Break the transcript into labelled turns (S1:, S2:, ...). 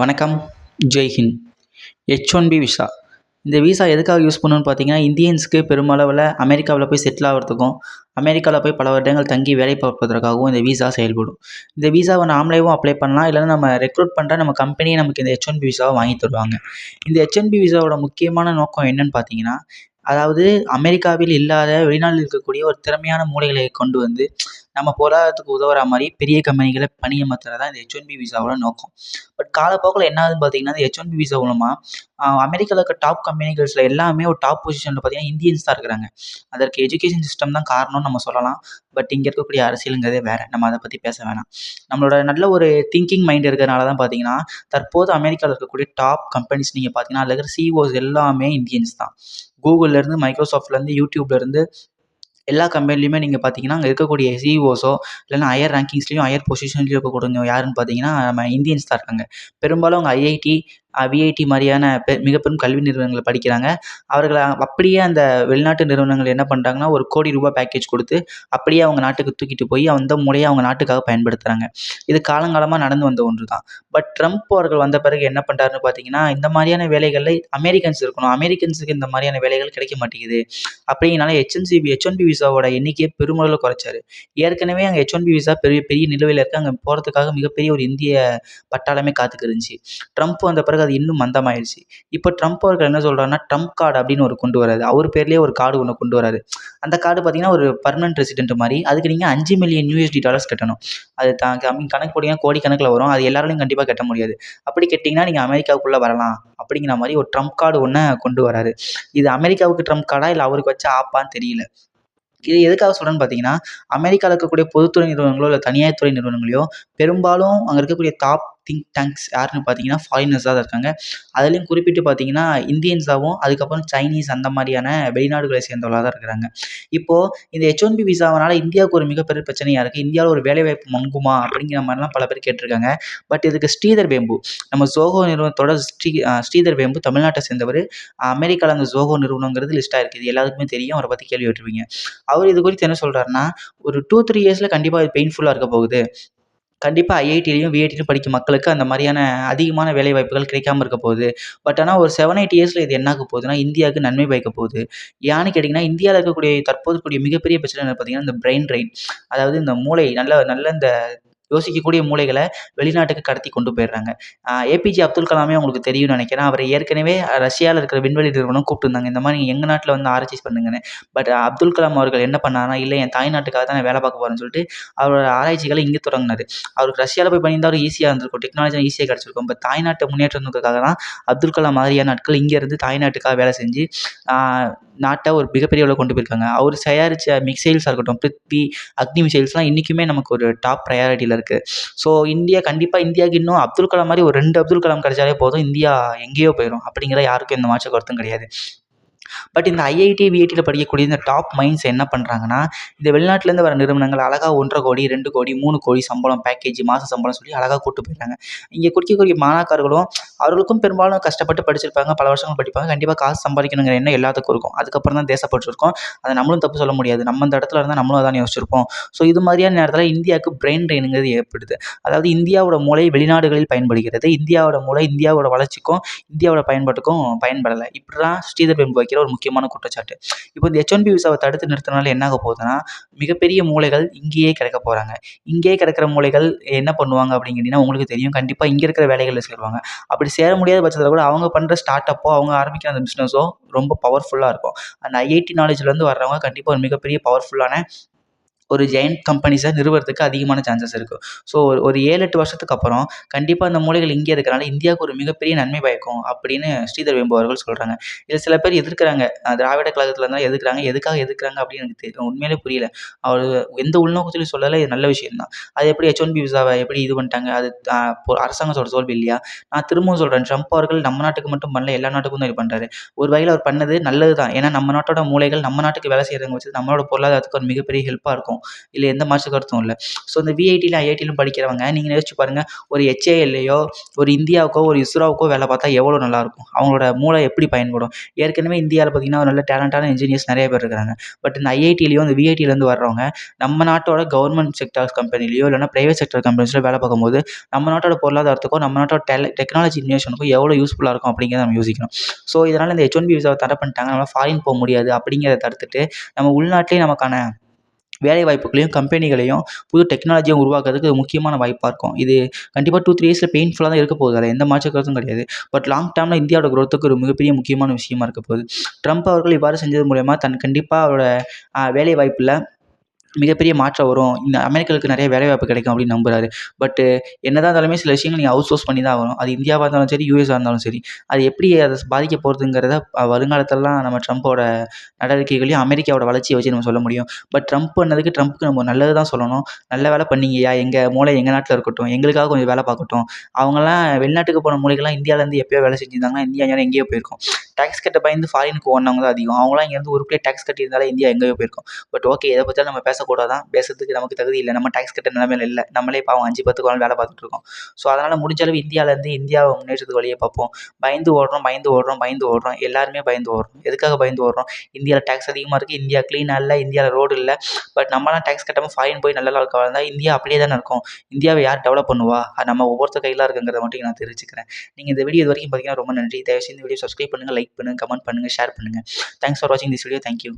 S1: வணக்கம். Jai Hind H one B visa இந்த visa எதுக்காக யூஸ் பண்ணுவோன்னு பார்த்தீங்கன்னா இந்தியன்ஸுக்கு பெருமளவில் அமெரிக்காவில் போய் செட்டில் ஆகிறதுக்கும் அமெரிக்காவில் போய் பல வருடங்கள் தங்கி வேலை பார்ப்பதற்காகவும் இந்த விசா செயல்படும். இந்த விசாவை நாமளேவும் அப்ளை பண்ணலாம்? இல்லைன்னா நம்ம ரெக்ரூட் பண்ணுற நம்ம கம்பெனியே நமக்கு இந்த ஹெச் ஒன் பி விசாவை வாங்கி தருவாங்க. இந்த ஹெச் ஒன் பி விசாவோட முக்கியமான நோக்கம் என்னன்னு பார்த்தீங்கன்னா அதாவது அமெரிக்காவில் இல்லாத வெளிநாட்டில் இருக்கக்கூடிய ஒரு திறமையான மூலைகளை கொண்டு வந்து நம்ம பொருளாதாரத்துக்கு உதவுற மாதிரி பெரிய கம்பெனிகளை பணியமர்த்துறது தான் இந்த ஹெச் ஒன் பி விசாவோட நோக்கம். பட் காலப்போக்கில் என்ன ஆகுதுன்னு பார்த்தீங்கன்னா இந்த ஹெச் ஒன் பி விசா மூலமாக அமெரிக்காவில் இருக்க டாப் கம்பெனிகள்ஸில் எல்லாமே ஒரு டாப் பொசிஷனில் பார்த்தீங்கன்னா இந்தியன்ஸ் தான் இருக்கிறாங்க. அதற்கு எஜுகேஷன் சிஸ்டம் தான் காரணம்னு நம்ம சொல்லலாம். பட் இங்கே இருக்கக்கூடிய அரசியலுங்கிறதே வேறு. நம்ம அதை பற்றி பேச வேணாம். நம்மளோட நல்ல ஒரு திங்கிங் மைண்ட் இருக்கிறனால தான் பார்த்தீங்கன்னா தற்போது அமெரிக்காவில் இருக்கக்கூடிய டாப் கம்பெனிஸ் நீங்கள் பார்த்தீங்கன்னா அதில் இருக்கிற சிஓஸ் எல்லாமே இந்தியன்ஸ் தான். கூகுள்லேருந்து மைக்ரோசாஃப்ட்லேருந்து யூடியூப்லேருந்து எல்லா கம்பெனிலையுமே நீங்கள் பார்த்தீங்கன்னா அங்கே இருக்கக்கூடிய சிஇஓஸோ இல்லைனா ஹையர் ரேங்கிங்ஸ்லேயும் ஹையர் பொசிஷன்லேயும் இருக்கக்கூடியவங்க யாருன்னு பார்த்தீங்கன்னா நம்ம இந்தியன்ஸ் தான் இருக்காங்க. பெரும்பாலும் அவங்க ஐஐடி விஐடி மாதிரியான பெ மிக பெரும் கல்வி நிறுவனங்களில் படிக்கிறாங்க. அவர்களை அப்படியே அந்த வெளிநாட்டு நிறுவனங்கள் என்ன பண்ணுறாங்கன்னா ஒரு கோடி ரூபாய் பேக்கேஜ் கொடுத்து அப்படியே அவங்க நாட்டுக்கு தூக்கிட்டு போய் அந்த மூலையை அவங்க நாட்டுக்காக பயன்படுத்துகிறாங்க இது காலங்காலமாக நடந்து வந்த ஒன்று தான் பட் ட்ரம்ப் அவர்கள் வந்த பிறகு என்ன பண்ணுறாருன்னு பார்த்தீங்கன்னா இந்த மாதிரியான வேலைகளில் அமெரிக்கன்ஸ் இருக்கணும். அமெரிக்கன்ஸுக்கு இந்த மாதிரியான வேலைகள் கிடைக்க மாட்டேங்குது. அப்படிங்கிறனால ஹெச்என்சிபி ஹெச் ஒன் விசாவோட எண்ணிக்கையை பெருமளவில் குறைச்சாரு. ஏற்கனவே அங்கே ஹெச் பி விசா பெரிய பெரிய நிலுவையில் இருக்குது அங்கே போகிறதுக்காக மிகப்பெரிய ஒரு இந்திய பட்டாளமே காத்துக்கு இருந்துச்சு. ட்ரம்ப் வந்த பிறகு அது இன்னும் மந்தமாயிடுச்சு இப்போ ட்ரம்ப் அவர்கள் என்ன சொல்கிறாருன்னா ட்ரம்ப் கார்டு அப்படின்னு ஒரு கொண்டு வராரு. அவர் பேர்லேயே ஒரு கார்டு ஒன்று கொண்டு வராரு. அந்த கார்டு பார்த்தீங்கன்னா ஒரு பர்மனெண்ட் ரெசிடென்ட் மாதிரி. அதுக்கு நீங்கள் அஞ்சு மில்லியன் யூஎஸ்டி டாலர்ஸ் கட்டணும். அது தான் கணக்கு போட்டிங்கன்னா கோடி கணக்கில் வரும். அது எல்லாராலையும் கண்டிப்பாக கட்ட முடியாது. அப்படி கேட்டிங்கன்னா நீங்கள் அமெரிக்காவுக்குள்ளே வரலாம். அப்படிங்கிற மாதிரி ஒரு ட்ரம்ப் கார்டு ஒன்று கொண்டு வராரு. இது அமெரிக்காவுக்கு ட்ரம்ப் கார்டா இல்லை அவருக்கு வச்ச ஆப்பான்னு தெரியல. இது எதுக்காக சொல்கிறேன்னு பார்த்தீங்கன்னா அமெரிக்காவில் இருக்கக்கூடிய பொதுத்துறை நிறுவனங்களோ இல்லை தனியார் துறை நிறுவனங்களையோ பெரும்பாலும் அங்கே இருக்கக்கூடிய டாப் திங்க் டேங்க்ஸ் யாருன்னு பார்த்தீங்கன்னா ஃபாரினர்ஸ் தான் இருக்காங்க. அதுலேயும் குறிப்பிட்டு பார்த்தீங்கன்னா இந்தியன்ஸாகவும் அதுக்கப்புறம் சைனீஸ் அந்த மாதிரியான வெளிநாடுகளை சேர்ந்தவர்களாக தான் இருக்கிறாங்க. இப்போது இந்த ஹெச் ஒன் பி விசாவனால் இந்தியாவுக்கு ஒரு மிகப்பெரிய பிரச்சனையாக இருக்குது இந்தியாவில் ஒரு வேலைவாய்ப்பு மங்குமா அப்படிங்கிற மாதிரிலாம் பல பேர் கேட்டிருக்காங்க. பட் இதுக்கு ஸ்ரீதர் வேம்பு நம்ம ஜோகோ நிறுவனத்தோட ஸ்ரீ ஸ்ரீதர் வேம்பு தமிழ்நாட்டை சேர்ந்தவர். அமெரிக்காவில் அந்த ஜோகோ நிறுவனங்கிறது லிஸ்ட்டாக இருக்குது இது எல்லாத்துக்குமே தெரியும். அவரை பற்றி கேள்வி விட்டுருவீங்க அவர் இது குறித்து என்ன சொல்கிறாருன்னா ஒரு டூ த்ரீ இயர்ஸில் கண்டிப்பாக இது பெயின்ஃபுல்லாக இருக்க போகுது. கண்டிப்பாக ஐஐடிலேயும் விஐடிலேயும் படிக்கும் மக்களுக்கு அந்த மாதிரியான அதிகமான வேலைவாய்ப்புகள் கிடைக்காம இருக்க போகுது. பட் ஆனால் ஒரு செவன் எயிட் இயர்ஸில் இது என்ன ஆக போகுதுன்னா இந்தியாவுக்கு நன்மை பயக்க போகுது. ஏன்னு கேட்டிங்கன்னா இந்தியாவில் இருக்கக்கூடிய தற்போது கூடிய மிகப்பெரிய பிரச்சனை என்ன பார்த்தீங்கன்னா இந்த பிரெயின் ட்ரெயின் அதாவது இந்த மூளை நல்ல நல்ல இந்த யோசிக்கக்கூடிய மூளைகளை வெளிநாட்டுக்கு கடத்தி கொண்டு போயிடுறாங்க. ஏபிஜே அப்துல் கலாமே உங்களுக்கு தெரியும்னு நினைக்கிறேன். அவர் ஏற்கனவே ரஷ்யாவில் இருக்கிற விண்வெளி நிறுவனம் கூப்பிட்டுருந்தாங்க. இந்த மாதிரி எங்கள் நாட்டில் வந்து ஆராய்ச்சி பண்ணுங்கன்னு. பட் அப்துல் கலாம் அவர்கள் என்ன பண்ணாருன்னா இல்லை என் தாய்நாட்டுக்காக தான் நான் வேலை பார்க்க போகிறேன்னு சொல்லிட்டு அவரோட ஆராய்ச்சிகளை இங்கே தொடங்கினார். அவருக்கு ரஷ்யாவில் போய் பண்ணியிருந்தா அவர் ஈஸியாக இருந்திருக்கும். டெக்னாலஜி ஈஸியாக கிடச்சிருக்கும். இப்போ தாய்நாட்டை முன்னேற்றத்துக்காக தான் அப்துல் கலாம் மாதிரியான நாட்கள் இங்கேருந்து தாய்நாட்டுக்காக வேலை செஞ்சு நாட்டை ஒரு மிகப்பெரிய அளவில் கொண்டு போயிருக்காங்க. அவர் தயாரித்த மிசைல்ஸாக இருக்கட்டும் பிருத்வி அக்னி மிசைல்ஸ்லாம் இன்றைக்குமே நமக்கு ஒரு டாப் ப்ரையாரிட்டியில் இருக்குது ஸோ இந்தியா கண்டிப்பாக இந்தியாவுக்கு இன்னும் அப்துல் கலாம் மாதிரி ஒரு ரெண்டு அப்துல் கலாம் கிடச்சாலே போதும். இந்தியா எங்கேயோ போயிடும் அப்படிங்கிற யாருக்கும் எந்த மாற்று கருத்தும் கிடையாது. பட் இந்த ஐஐடி விஐடியில் படிக்கக்கூடிய இந்த டாப் மைண்ட்ஸ் என்ன பண்ணுறாங்கன்னா இந்த வெளிநாட்டிலேருந்து வர நிறுவனங்கள் அழகாக ஒன்றரை கோடி ரெண்டு கோடி மூணு கோடி சம்பளம் பேக்கேஜ் மாத சம்பளம் சொல்லி அழகாக கூட்டு போயிடுறாங்க. இங்கே குடிக்கக்கூடிய மாணாக்கர்களும் அவர்களுக்கும் பெரும்பாலும் கஷ்டப்பட்டு படிச்சிருப்பாங்க பல வருஷங்கள் படிப்பாங்க. கண்டிப்பாக காசு சம்பாதிக்கணுங்கிற எண்ணம் எல்லாத்துக்கும் இருக்கும். அதுக்கப்புறம் தான் தேசப்பற்று அதை நம்மளும் தப்பு சொல்ல முடியாது. நம்ம இந்த இடத்துல இருந்தால் நம்மளும் அதான் யோசிச்சிருப்போம். ஸோ இது மாதிரியான நேரத்தில் இந்தியாவுக்கு பிரெயின் ட்ரெயினுங்கிறது ஏற்படுது. அதாவது இந்தியாவோட மூளை வெளிநாடுகளில் பயன்படுகிறது. இந்தியாவோட மூளை இந்தியாவோட வளர்ச்சிக்கும் இந்தியாவோட பயன்பாட்டுக்கும் பயன்படலை. இப்படி தான் ஸ்ரீதர் வெம்பு வைக்கிற ஒரு முக்கியமான குற்றச்சாட்டு. இப்போ இந்த ஹெச் ஒன் பி விசாவை தடுத்து நிறுத்தினால என்ன ஆக போகுதுன்னா மிகப்பெரிய மூளைகள் இங்கேயே கிடைக்க போகிறாங்க இங்கேயே கிடைக்கிற மூளைகள் என்ன பண்ணுவாங்க அப்படின்னு உங்களுக்கு தெரியும். கண்டிப்பாக இங்கே இருக்கிற வேலைகளில் சேருவாங்க. அப்படி சேர முடியாத பட்சத்தில் கூட அவங்க பண்ணுற ஸ்டார்ட் அப்போ அவங்க ஆரம்பிக்கிற அந்த பிஸ்னஸோ ரொம்ப பவர்ஃபுல்லாக இருக்கும். அந்த ஐஐடி நாலேஜ்லேருந்து வர்றவங்க கண்டிப்பாக ஒரு மிகப்பெரிய பவர்ஃபுல்லான ஒரு ஜெயண்ட் கம்பெனிஸை நிறுவறதுக்கு அதிகமான சான்சஸ் இருக்குது ஸோ ஒரு ஒரு ஏழு எட்டு வருஷத்துக்கு அப்புறம் கண்டிப்பாக அந்த மூலைகள் இங்கே இருக்கிறனால இந்தியாவுக்கு ஒரு மிகப்பெரிய நன்மை பயக்கும் அப்படின்னு ஸ்ரீதர் வேம்பு அவர்கள் சொல்கிறாங்க இதில் சில பேர் எதிர்க்கிறாங்க. திராவிட கழகத்தில் இருந்தால் எதிர்க்கிறாங்க. எதுக்காக எதிர்க்கிறாங்க அப்படின்னு எனக்கு தெ உண்மையிலே புரியல. அவர் எந்த உள்நோக்கத்திலையும் சொல்லலை. இது நல்ல விஷயம் தான். அது எப்படி ஹெச் ஒன் பி விசாவை எப்படி இது பண்ணிட்டாங்க? அது அரசாங்கத்தோட தோல்வி இல்லையா? நான் திரும்பவும் சொல்கிறேன் ட்ரம்ப் அவர்கள் நம்ம நாட்டுக்கு மட்டும் பண்ணல. எல்லா நாட்டுக்கும் தான் இது பண்ணுறாரு ஒரு வகையில் அவர் பண்ணது நல்லது தான் ஏன்னா நம்ம நாட்டோட மூலைகள் நம்ம நாட்டுக்கு வேலை செய்கிறவங்க வச்சு நம்மளோட பொருளாதாரத்துக்கு ஒரு மிகப்பெரிய ஹெல்ப்பாக இருக்கும். இல்லை எந்த மாற்று கருத்தும் இல்லை. ஸோ இந்த விஐடியில் ஐஐடியிலும் படிக்கிறவங்க நீங்கள் யோசிச்சு பாருங்கள் ஒரு ஹெச்ஏஎல்லையோ ஒரு இந்தியாவுக்கோ ஒரு இஸ்ரோவுக்கோ வேலை பார்த்தா எவ்வளோ நல்லாயிருக்கும் அவங்களோட மூளை எப்படி பயன்படும்? ஏற்கனவே இந்தியாவில் பார்த்திங்கன்னா நல்ல டேலண்டான இன்ஜினியர்ஸ் நிறைய பேர் இருக்கிறாங்க பட் இந்த ஐஐடிலேயும் இந்த விஐடியிலேருந்து வர்றவங்க நம்ம நாட்டோட கவர்மெண்ட் செக்டர் கம்பெனிலையோ இல்லைனா ப்ரைவேட் செக்டர் கம்பெனிஸ்லையோ வேலை பார்க்கும்போது நம்ம நாட்டோட பொருளாதாரத்துக்கும் நம்ம நாட்டோட டெல டெக்னாலஜி இன்னோவேஷனுக்கும் எவ்வளோ யூஸ்ஃபுல்லாக இருக்கும் அப்படிங்கிறத நம்ம யோசிக்கணும். ஸோ இதனால் இந்த ஹெச் ஒன் பி விசாவை தடை பண்ணிட்டாங்க. நம்மளால் ஃபாரின் போக முடியாது அப்படிங்கிறத தடுத்துட்டு நம்ம உள்நாட்டிலே நமக்கான வேலை வாய்ப்புகளையும் கம்பெனிகளையும் புது டெக்னாலஜியும் உருவாக்குறதுக்கு ஒரு முக்கியமான வாய்ப்பாக இருக்கும். இது கண்டிப்பாக டூ த்ரீ இயர்ஸில் பெயின்ஃபுல்லாக தான் இருக்க போகுது. அதில் எந்த மாற்று கருத்தும் கிடையாது. பட் லாங் டேர்மில் இந்தியாவோட குரோத்துக்கு ஒரு மிகப்பெரிய முக்கியமான விஷயமா இருக்க போகுது. ட்ரம்ப் அவர்கள் இவ்வாறு செஞ்சது மூலயமா தன் கண்டிப்பாக அவரோட வேலை வாய்ப்பில் மிகப்பெரிய மாற்றம் வரும். இந்த அமெரிக்காவுக்கு நிறைய வேலைவாய்ப்பு கிடைக்கும் அப்படின்னு நம்புறாரு. பட்டு என்னதான் இருந்தாலுமே சில விஷயங்கள் நீங்கள் அவுட் சோர்ஸ் பண்ணி தான் ஆகணும். அது இந்தியாவாக இருந்தாலும் சரி யூஎஸ்ஸாக இருந்தாலும் சரி அது எப்படி அதை பாதிக்க போகிறதுங்கிறத வருங்காலத்திலலாம் நம்ம ட்ரம்ப்போட நடவடிக்கைகளையும் அமெரிக்காவோட வளர்ச்சியை வச்சு நம்ம சொல்ல முடியும். பட் ட்ரம்ப் பண்ணதுக்கு ட்ரம்ப்புக்கு நம்ம நல்லது தான் சொல்லணும். நல்ல வேலை பண்ணீங்கய்யா. எங்கள் மூளை எங்கள் நாட்டில் இருக்கட்டும் எங்களுக்காக கொஞ்சம் வேலை பார்க்கட்டும். அவங்களாம் வெளிநாட்டுக்கு போன மூளைகள்லாம் இந்தியாவிலேருந்து எப்போயோ வேலை செஞ்சுருந்தாங்கன்னா இந்தியா எங்கேயோ போயிருக்கோம். டேக்ஸ் கட்ட பயந்து ஃபாரினுக்கு ஓடினவங்க தான் அதிகம். அவங்களாம் இங்கேருந்து ஒரு பிளேட் டேக்ஸ் கட்டியிருந்தாலே இந்தியா எங்கேயோ போயிருக்கும். பட் ஓகே எதை பற்றியாலும் நம்ம பேசக்கூடாதான் பேசுறதுக்கு நமக்கு தகுதி இல்லை. நம்ம டேக்ஸ் கட்ட நிலமையில இல்லை. நம்மளே பாவம் அஞ்சு பத்து காலம் வேலை பார்த்துட்டு இருக்கோம். ஸோ அதனால் முடிஞ்ச அளவு இந்தியாவிலேருந்து இந்தியாவை முன்னேற்றத்துக்கு வழியை பார்ப்போம். பயந்து ஓடுறோம் பயந்து ஓடுறோம் பயந்து ஓடுறோம். எல்லாருமே பயந்து ஓடுறோம். எதுக்காக பயந்து ஓடுறோம்? இந்தியாவில் டேக்ஸ் அதிகமாக இருக்குது இந்தியா க்ளீனாக இல்லை. இந்தியாவில் ரோடு இல்லை. பட் நம்மளாம் டேக்ஸ் கட்டாமல் ஃபாரின் போய் நல்ல வாழ்க்கை இருந்தால் இந்தியா அப்படியே தானே இருக்கும். இந்தியாவை யார் டெவலப் பண்ணுவா? அது நம்ம ஒவ்வொருத்தர் கையில் இருக்குங்கிறத மட்டும் நான் தெரிவிச்சுக்கிறேன் நீங்கள் இந்த வீடியோ இது வரைக்கும் பார்த்தீங்கன்னா ரொம்ப நன்றி. தயவுசெய்து இந்த வீடியோ சப்ஸ்கிரைப் பண்ணுங்கள் லைக் பண்ணுங்கள் கமெண்ட் பண்ணுங்கள் ஷேர் பண்ணுங்கள் தேங்க்ஸ் ஃபார் வாட்சிங் திஸ் வீடியோ தேங்க்யூ